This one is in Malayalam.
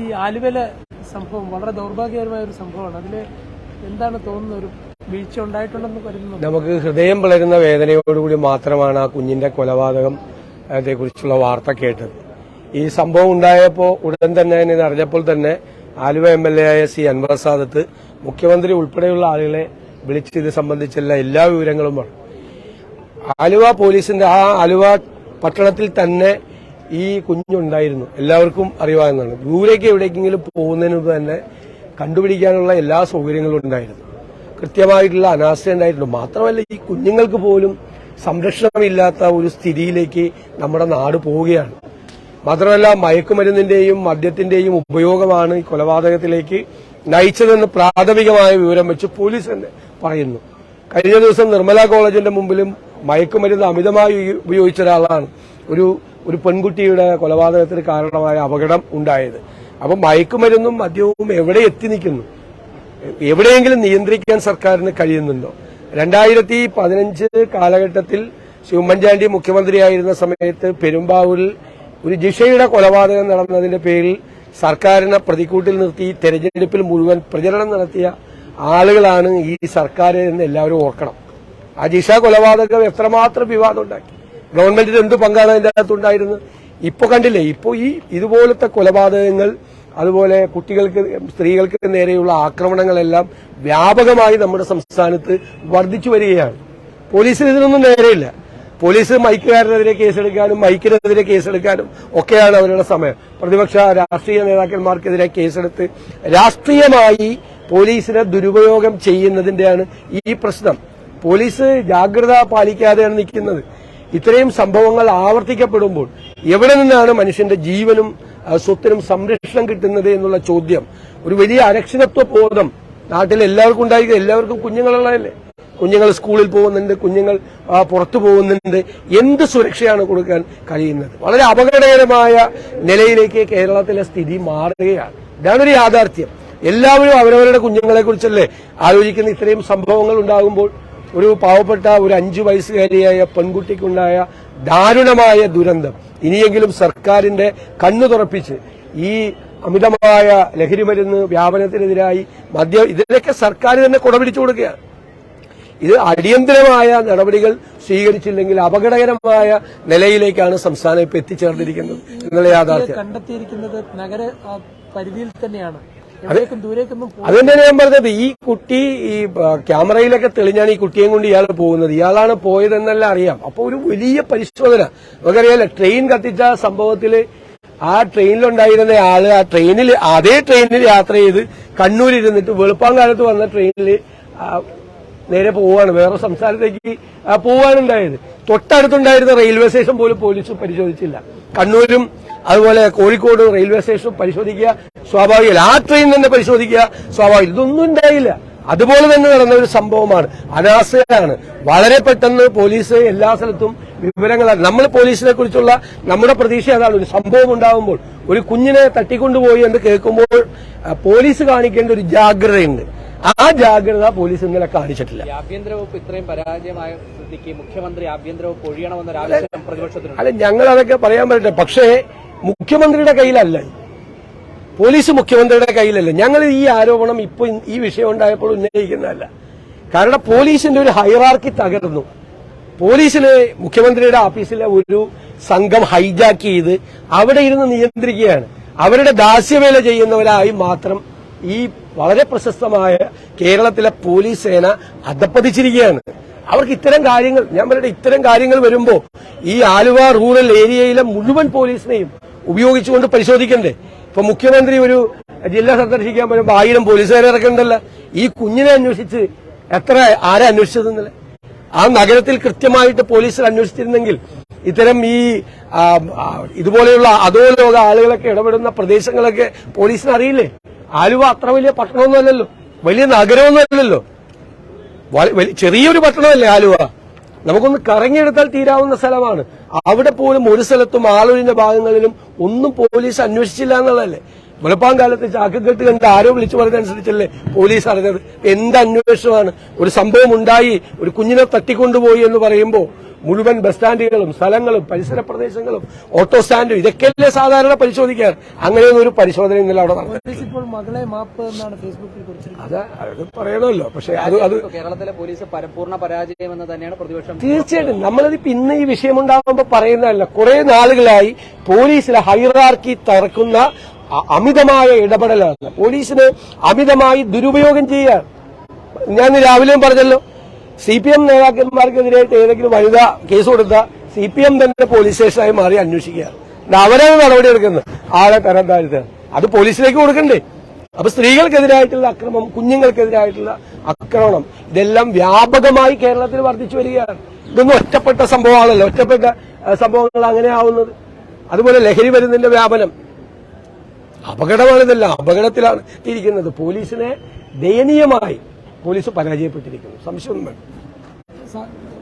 ഈ ആലുവയിലെ സംഭവം വളരെ ദൗർഭാഗ്യകരമായ ഒരു സംഭവമാണ്. അതിൽ എന്താണ് തോന്നുന്ന ഒരു വീഴ്ച ഉണ്ടായിട്ടുണ്ടെന്ന് കരുതുന്നു നമുക്ക് ഹൃദയം പിളരുന്ന വേദനയോടുകൂടി മാത്രമാണ് ആ കുഞ്ഞിന്റെ കൊലപാതകം കുറിച്ചുള്ള വാർത്ത കേട്ടത്. ഈ സംഭവം ഉണ്ടായപ്പോൾ ഉടൻ തന്നെ ഇത് അറിഞ്ഞപ്പോൾ തന്നെ ആലുവ എം എൽ എ ആയ സി അൻവർ സാദത്ത് മുഖ്യമന്ത്രി ഉൾപ്പെടെയുള്ള ആളുകളെ വിളിച്ച് ഇത് സംബന്ധിച്ചുള്ള എല്ലാ വിവരങ്ങളും ആലുവ പോലീസിന്റെ ആ ആലുവ പട്ടണത്തിൽ തന്നെ ഈ കുഞ്ഞുണ്ടായിരുന്നു. എല്ലാവർക്കും അറിയാവുന്നതാണ് ദൂരേക്ക് എവിടേക്കെങ്കിലും പോകുന്നതിന് തന്നെ കണ്ടുപിടിക്കാനുള്ള എല്ലാ സൗകര്യങ്ങളും ഉണ്ടായിരുന്നു. കൃത്യമായിട്ടുള്ള അനാസ്ഥ ഉണ്ടായിട്ടുണ്ട്. മാത്രമല്ല ഈ കുഞ്ഞുങ്ങൾക്ക് പോലും സംരക്ഷണമില്ലാത്ത ഒരു സ്ഥിതിയിലേക്ക് നമ്മുടെ നാട് പോവുകയാണ്. മാത്രമല്ല മയക്കുമരുന്നിന്റെയും മദ്യത്തിന്റെയും ഉപയോഗമാണ് ഈ കൊലപാതകത്തിലേക്ക് നയിച്ചതെന്ന് പ്രാഥമികമായ വിവരം വെച്ച് പോലീസ് തന്നെ പറയുന്നു. കഴിഞ്ഞ ദിവസം നിർമ്മല കോളേജിന്റെ മുമ്പിലും മയക്കുമരുന്ന് അമിതമായി ഉപയോഗിച്ച ഒരാളാണ് ഒരു ഒരു പെൺകുട്ടിയുടെ കൊലപാതകത്തിന് കാരണമായ അപകടം ഉണ്ടായത്. അപ്പൊ മയക്കുമരുന്നും മദ്യവും എവിടെ എത്തി നിൽക്കുന്നു? എവിടെയെങ്കിലും നിയന്ത്രിക്കാൻ സർക്കാരിന് കഴിയുന്നുണ്ടോ? രണ്ടായിരത്തി പതിനഞ്ച് കാലഘട്ടത്തിൽ ഉമ്മൻചാണ്ടി മുഖ്യമന്ത്രിയായിരുന്ന സമയത്ത് പെരുമ്പാവൂരിൽ ഒരു ജിഷയുടെ കൊലപാതകം നടന്നതിന്റെ പേരിൽ സർക്കാരിനെ പ്രതിക്കൂട്ടിൽ നിർത്തി തെരഞ്ഞെടുപ്പിൽ മുഴുവൻ പ്രചരണം നടത്തിയ ആളുകളാണ് ഈ സർക്കാർ എന്ന് എല്ലാവരും ഓർക്കണം. ആ ജിഷ കൊലപാതകം എത്രമാത്രം വിവാദം ഉണ്ടാക്കി? ഗവൺമെന്റിന് എന്ത് പങ്കാണ് അതിന്റെ അകത്തുണ്ടായിരുന്നത്? ഇപ്പൊ കണ്ടില്ലേ ഇപ്പൊ ഈ ഇതുപോലത്തെ കൊലപാതകങ്ങൾ അതുപോലെ കുട്ടികൾക്ക് സ്ത്രീകൾക്ക് നേരെയുള്ള ആക്രമണങ്ങളെല്ലാം വ്യാപകമായി നമ്മുടെ സംസ്ഥാനത്ത് വർദ്ധിച്ചു വരികയാണ്. പോലീസിന് ഇതിനൊന്നും നേരെയില്ല. പോലീസ് മൈക്കുകാരനെതിരെ കേസെടുക്കാനും മൈക്കിനെതിരെ കേസെടുക്കാനും ഒക്കെയാണ് അവരുടെ സമയം. പ്രതിപക്ഷ രാഷ്ട്രീയ നേതാക്കന്മാർക്കെതിരെ കേസെടുത്ത് രാഷ്ട്രീയമായി പോലീസിനെ ദുരുപയോഗം ചെയ്യുന്നതിന്റെയാണ് ഈ പ്രശ്നം. പോലീസ് ജാഗ്രത പാലിക്കാതെയാണ് നിൽക്കുന്നത്. ഇത്രയും സംഭവങ്ങൾ ആവർത്തിക്കപ്പെടുമ്പോൾ എവിടെ നിന്നാണ് മനുഷ്യന്റെ ജീവനും സ്വത്തിനും സംരക്ഷണം കിട്ടുന്നത് എന്നുള്ള ചോദ്യം. ഒരു വലിയ അരക്ഷിതത്വ ബോധം നാട്ടിൽ എല്ലാവർക്കും ഉണ്ടായി. എല്ലാവർക്കും കുഞ്ഞുങ്ങളുള്ളതല്ലേ? കുഞ്ഞുങ്ങൾ സ്കൂളിൽ പോകുന്നുണ്ട് കുഞ്ഞുങ്ങൾ പുറത്തു പോകുന്നുണ്ട്. എന്ത് സുരക്ഷയാണ് കൊടുക്കാൻ കഴിയുന്നത്? വളരെ അപകടകരമായ നിലയിലേക്ക് കേരളത്തിലെ സ്ഥിതി മാറുകയാണ്. ഇതാണൊരു യാഥാർത്ഥ്യം. എല്ലാവരും അവരവരുടെ കുഞ്ഞുങ്ങളെ കുറിച്ചല്ലേ ആലോചിക്കുന്ന ഇത്രയും സംഭവങ്ങൾ ഉണ്ടാകുമ്പോൾ ഒരു പാവപ്പെട്ട ഒരു അഞ്ചു വയസ്സുകാരിയായ പെൺകുട്ടിക്കുണ്ടായ ദാരുണമായ ദുരന്തം. ഇനിയെങ്കിലും സർക്കാരിന്റെ കണ്ണു തുറപ്പിച്ച് ഈ അമിതമായ ലഹരി മരുന്ന് വ്യാപനത്തിനെതിരായി മദ്യ ഇതിനൊക്കെ സർക്കാർ തന്നെ കുടപിടിച്ചു കൊടുക്കുകയാണ്. ഇത് അടിയന്തരമായ നടപടികൾ സ്വീകരിച്ചില്ലെങ്കിൽ അപകടകരമായ നിലയിലേക്കാണ് സംസ്ഥാനം ഇപ്പൊ എത്തിച്ചേർന്നിരിക്കുന്നത്. എന്നുള്ള യാഥാർത്ഥ്യം. കണ്ടെത്തിയിരിക്കുന്നത് നഗര പരിധിയിൽ തന്നെയാണ്. പോ- അതുതന്നെ ഞാൻ പറഞ്ഞത്. ഈ കുട്ടി ഈ ക്യാമറയിലൊക്കെ തെളിഞ്ഞാണ് ഈ കുട്ടിയെയും കൊണ്ട് ഇയാൾ പോകുന്നത്. ഇയാളാണ് പോയതെന്നെല്ലാം അറിയാം. അപ്പൊ ഒരു വലിയ പരിശോധന. നമുക്കറിയാലോ ട്രെയിൻ കത്തിച്ച സംഭവത്തിൽ ആ ട്രെയിനിലുണ്ടായിരുന്ന ആൾ ആ ട്രെയിനിൽ അതേ ട്രെയിനിൽ യാത്ര ചെയ്ത് കണ്ണൂരിരുന്നിട്ട് വെളുപ്പാങ്കാലത്ത് വന്ന ട്രെയിനിൽ നേരെ പോവാണ് വേറെ സംസ്ഥാനത്തേക്ക് പോവാണുണ്ടായത് പോവാനുണ്ടായത് തൊട്ടടുത്തുണ്ടായിരുന്ന റെയിൽവേ സ്റ്റേഷൻ പോലും പോലീസ് പരിശോധിച്ചില്ല. കണ്ണൂരും അതുപോലെ കോഴിക്കോട് റെയിൽവേ സ്റ്റേഷനും പരിശോധിക്കുക. സ്വാഭാവികമല്ല. ആ ട്രെയിൻ തന്നെ പരിശോധിക്കുക. സ്വാഭാവികം. ഇതൊന്നും ഉണ്ടായില്ല. അതുപോലെ തന്നെ നടന്ന ഒരു സംഭവമാണ്. അനാസ്ഥയാണ്. വളരെ പെട്ടെന്ന് പോലീസ് എല്ലാ സ്ഥലത്തും വിവരങ്ങൾ നമ്മൾ പോലീസിനെ കുറിച്ചുള്ള നമ്മുടെ പ്രതീക്ഷ അതാണ്. ഒരു സംഭവം ഉണ്ടാകുമ്പോൾ ഒരു കുഞ്ഞിനെ തട്ടിക്കൊണ്ടുപോയി എന്ന് കേൾക്കുമ്പോൾ പോലീസ് കാണിക്കേണ്ട ഒരു ജാഗ്രതയുണ്ട്. ആ ജാഗ്രത പോലീസ് ഇന്നലെ കാണിച്ചിട്ടില്ല. ആഭ്യന്തര വകുപ്പ് ഇത്രയും പരാജയമായ സ്ഥിതിക്ക് മുഖ്യമന്ത്രി ആഭ്യന്തര വകുപ്പ് ഒഴിയണമെന്നൊരു ആവശ്യം പ്രതിപക്ഷത്തിനുണ്ട്. അല്ല ഞങ്ങൾ അതൊക്കെ പറയാൻ പറ്റട്ടെ. പക്ഷേ മുഖ്യമന്ത്രിയുടെ കയ്യിലല്ല. പോലീസ് മുഖ്യമന്ത്രിയുടെ കയ്യിലല്ല. ഞങ്ങൾ ഈ ആരോപണം ഇപ്പൊ ഈ വിഷയം ഉണ്ടായപ്പോൾ ഉന്നയിക്കുന്നതല്ല. കാരണം പോലീസിന്റെ ഒരു ഹൈറാർക്കി തകർന്നു. പോലീസിലെ മുഖ്യമന്ത്രിയുടെ ഓഫീസിലെ ഒരു സംഘം ഹൈജാക്ക് ചെയ്ത് അവിടെ ഇരുന്ന് നിയന്ത്രിക്കുകയാണ്. അവരുടെ ദാസ്യവേല ചെയ്യുന്നവരായി മാത്രം ഈ വളരെ പ്രശസ്തമായ കേരളത്തിലെ പോലീസ് സേന അധപ്പതിച്ചിരിക്കുകയാണ്. അവർക്ക് ഇത്തരം കാര്യങ്ങൾ ഞാൻ പറയട്ടെ ഇത്തരം കാര്യങ്ങൾ വരുമ്പോൾ ഈ ആലുവ റൂറൽ ഏരിയയിലെ മുഴുവൻ പോലീസിനെയും ഉപയോഗിച്ചുകൊണ്ട് പരിശോധിക്കണ്ടേ? ഇപ്പൊ മുഖ്യമന്ത്രി ഒരു ജില്ല സന്ദർശിക്കാൻ വരുമ്പോ ആയിരം പോലീസുകാരെ ഇറക്കണ്ടല്ല ഈ കുഞ്ഞിനെ അന്വേഷിച്ച് എത്ര ആരെ അന്വേഷിച്ചതെന്നല്ലേ? ആ നഗരത്തിൽ കൃത്യമായിട്ട് പോലീസിൽ അന്വേഷിച്ചിരുന്നെങ്കിൽ ഇത്തരം ഈ ഇതുപോലെയുള്ള അതോ അധോലോക ആളുകളൊക്കെ ഇടപെടുന്ന പ്രദേശങ്ങളൊക്കെ പോലീസിന് അറിയില്ലേ? ആലുവ അത്ര വലിയ പട്ടണമൊന്നുമല്ലല്ലോ വലിയ നഗരമൊന്നുമല്ലല്ലോ ചെറിയൊരു പട്ടണമല്ലേ ആലുവ? നമുക്കൊന്ന് കറങ്ങിയെടുത്താൽ തീരാവുന്ന സ്ഥലമാണ്. അവിടെ പോലും ഒരു സ്ഥലത്തും ആളൊഴിഞ്ഞ ഭാഗങ്ങളിലും ഒന്നും പോലീസ് അന്വേഷിച്ചില്ല എന്നുള്ളതല്ലേ? വെളുപ്പാങ്കാലത്ത് ചാക്കുകെട്ട് കണ്ട് ആരോ വിളിച്ചു പറഞ്ഞതനുസരിച്ചല്ലേ പോലീസ് അറിഞ്ഞത്? എന്ത് അന്വേഷണമാണ്? ഒരു സംഭവം ഉണ്ടായി ഒരു കുഞ്ഞിനെ തട്ടിക്കൊണ്ടുപോയി എന്ന് പറയുമ്പോൾ മുഴുവൻ ബസ് സ്റ്റാൻഡുകളും സ്ഥലങ്ങളും പരിസര പ്രദേശങ്ങളും ഓട്ടോ സ്റ്റാൻഡും ഇതൊക്കെയല്ലേ സാധാരണ പരിശോധിക്കാൻ? അങ്ങനെയൊന്നും ഒരു പരിശോധന ഇന്നലെ അവിടെ നടന്നു പോലീസ് ഇപ്പോൾ മകളെ മാപ്പ് എന്നാണ് ഫേസ്ബുക്കിൽ കുറിച്ചിരിക്കുന്നത്. അത് അത് പറയണമല്ലോ. പക്ഷെ അത് അത് കേരളത്തിലെ പോലീസ് പരിപൂർണ പരാജയം എന്ന് തന്നെയാണ് പ്രതിപക്ഷം തീർച്ചയായിട്ടും. നമ്മളത് ഇന്ന് ഈ വിഷയമുണ്ടാകുമ്പോൾ പറയുന്നതല്ല. കുറെ നാളുകളായി പോലീസിലെ ഹൈറാർക്കി തറക്കുന്ന അമിതമായ ഇടപെടലാണ്. പോലീസിന് അമിതമായി ദുരുപയോഗം ചെയ്യുക ഞാൻ രാവിലെയും പറഞ്ഞല്ലോ. സി പി എം നേതാക്കന്മാർക്കെതിരായിട്ട് ഏതെങ്കിലും വനിത കേസ് കൊടുത്ത സി പി എം തന്നെ പോലീസ് സ്റ്റേഷനായി മാറി അന്വേഷിക്കുക. അവരെ അവരാണ് നടപടി എടുക്കുന്നത് ആളെ തരം താഴ്ത്തുക അത് പോലീസിലേക്ക് കൊടുക്കണ്ടേ? അപ്പൊ സ്ത്രീകൾക്കെതിരായിട്ടുള്ള അക്രമം കുഞ്ഞുങ്ങൾക്കെതിരായിട്ടുള്ള ആക്രമണം ഇതെല്ലാം വ്യാപകമായി കേരളത്തിൽ വർദ്ധിച്ചു വരികയാണ്. ഇതൊന്നും ഒറ്റപ്പെട്ട സംഭവമാണല്ലോ. ഒറ്റപ്പെട്ട സംഭവങ്ങൾ അങ്ങനെ ആവുന്നത്. അതുപോലെ ലഹരി വരുന്നതിന്റെ വ്യാപനം. അപകടമാണ് അപകടത്തിലാണ് ഇരിക്കുന്നത്. പോലീസിനെ ദയനീയമായി പോലീസ് പരാജയപ്പെട്ടിരിക്കുന്നു. സംശയമൊന്നും വേണ്ട സ-